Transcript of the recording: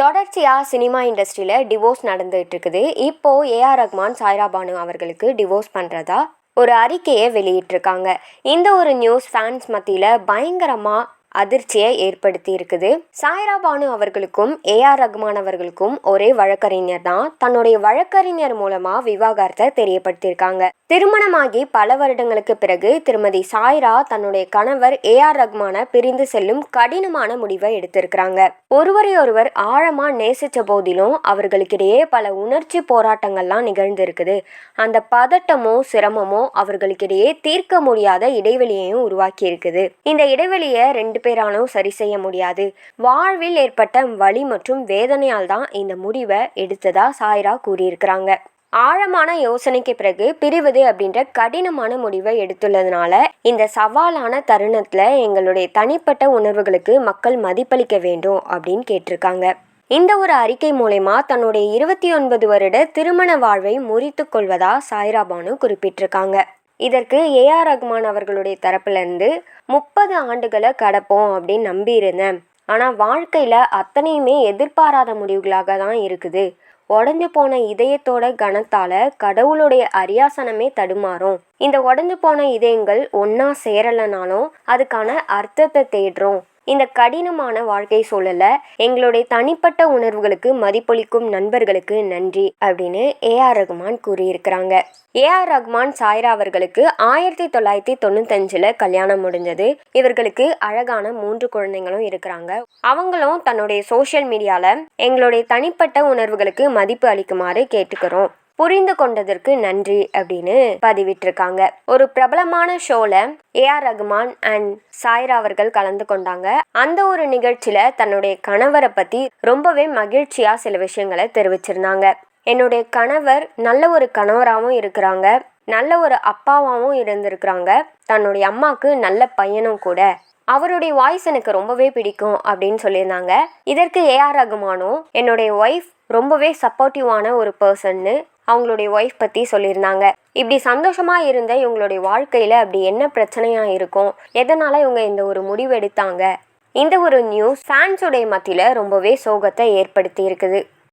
தொடர்ச்சியாக சினிமா இண்டஸ்ட்ரியில் டிவோர்ஸ் நடந்துகிட்டு இருக்குது இப்போது ஏஆர் ரஹ்மான் சாய்ரா பானு அவர்களுக்கு டிவோர்ஸ் பண்ணுறதா ஒரு அறிக்கையை வெளியிட்டிருக்காங்க. இந்த ஒரு நியூஸ் ஃபேன்ஸ் மத்தியில் பயங்கரமாக அதிர்ச்சியை ஏற்படுத்தி இருக்குது சாய்ரா பானு அவர்களுக்கும் ஏஆர் ரஹ்மான் அவர்களுக்கும் ஒரே வழக்கறிஞர் தான். தன்னுடைய வழக்கறிஞர் மூலமா விவாகரத்தை தெரியப்படுத்தியிருக்காங்க. திருமணமாகி பல வருடங்களுக்கு பிறகு திருமதி சாய்ரா தன்னுடைய கணவர் ஏஆர் ரஹ்மான பிரிந்து செல்லும் கடினமான முடிவை எடுத்திருக்கிறாங்க. ஒருவரை ஒருவர் ஆழமா நேசிச்ச போதிலும் அவர்களுக்கிடையே பல உணர்ச்சி போராட்டங்கள்லாம் நிகழ்ந்திருக்குது. அந்த பதட்டமோ சிரமமோ அவர்களுக்கிடையே தீர்க்க முடியாத இடைவெளியையும் உருவாக்கி இருக்குது இந்த இடைவெளியை ரெண்டு பேராலும் சரி செய்ய முடியாது. வாழ்வில் ஏற்பட்ட வலி மற்றும் வேதனையால் தான் இந்த முடிவை எடுத்ததா சாய்ரா கூறியிருக்கிறாங்க. ஆழமான யோசனைக்கு பிறகு பிரிவது அப்படின்ற கடினமான முடிவை எடுத்துள்ளதுனால இந்த சவாலான தருணத்துல எங்களுடைய தனிப்பட்ட உணர்வுகளுக்கு மக்கள் மதிப்பளிக்க வேண்டும் அப்படின்னு கேட்டிருக்காங்க. இந்த ஒரு அறிக்கை மூலயமா தன்னுடைய இருபத்தி ஒன்பது வருட திருமண வாழ்வை முறித்து கொள்வதா சாய்ரா பானு குறிப்பிட்டிருக்காங்க. இதற்கு ஏஆர் ரஹ்மான் அவர்களுடைய தரப்புலேருந்து முப்பது ஆண்டுகளை கடப்போம் அப்படின்னு நம்பியிருந்தேன். ஆனால் வாழ்க்கையில் அத்தனையுமே எதிர்பாராத முடிவுகளாக தான் இருக்குது. உடஞ்சு போன இதயத்தோட கனத்தால கடவுளுடைய அரியாசனமே தடுமாறும். இந்த உடஞ்சு போன இதயங்கள் ஒன்னா சேரலைனாலும் அதுக்கான அர்த்தத்தை தேடுறோம். இந்த கடினமான வாழ்க்கை சூழல்ல எங்களுடைய தனிப்பட்ட உணர்வுகளுக்கு மதிப்பளிக்கும் நண்பர்களுக்கு நன்றி அப்படின்னு ஏஆர் ரகுமான் கூறியிருக்கிறாங்க. ஏஆர் ரகுமான் சாய்ரா அவர்களுக்கு ஆயிரத்தி தொள்ளாயிரத்தி தொண்ணூத்தஞ்சில் கல்யாணம் முடிஞ்சது. இவர்களுக்கு அழகான மூன்று குழந்தைங்களும் இருக்கிறாங்க. அவங்களும் தன்னுடைய சோஷியல் மீடியாவில் எங்களுடைய தனிப்பட்ட உணர்வுகளுக்கு மதிப்பு அளிக்குமாறு கேட்டுக்கிறோம். புரிந்து கொண்டதற்கு நன்றி அப்படின்னு பதிவிட்டிருக்காங்க. ஒரு பிரபலமான ஷோல ஏஆர் ரகுமான் அண்ட் சாய்ரா அவர்கள் கலந்து கொண்டாங்க. அந்த ஒரு நிகழ்ச்சியில தன்னுடைய கணவரை பத்தி ரொம்பவே மகிழ்ச்சியா சில விஷயங்களை தெரிவிச்சிருந்தாங்க. என்னுடைய கணவர் நல்ல ஒரு கணவராகவும் இருக்கிறாங்க. நல்ல ஒரு அப்பாவாகவும் இருந்திருக்கிறாங்க. தன்னுடைய அம்மாவுக்கு நல்ல பையனும் கூட. அவருடைய வாய்ஸ் எனக்கு ரொம்பவே பிடிக்கும் அப்படின்னு சொல்லியிருந்தாங்க. இதற்கு ஏஆர் ரகுமானும் என்னுடைய ஒய்ஃப் ரொம்பவே சப்போர்ட்டிவான ஒரு பர்சன்னு அவங்களுடைய ஒய்ஃப் பற்றி சொல்லியிருந்தாங்க. இப்படி சந்தோஷமாக இருந்த இவங்களுடைய வாழ்க்கையில் அப்படி என்ன பிரச்சனையாக இருக்கும்? எதனால் இவங்க இந்த ஒரு முடிவு எடுத்தாங்க? இந்த ஒரு நியூஸ் ஃபேன்ஸுடைய மத்தியில் ரொம்பவே சோகத்தை ஏற்படுத்தி இருக்குது.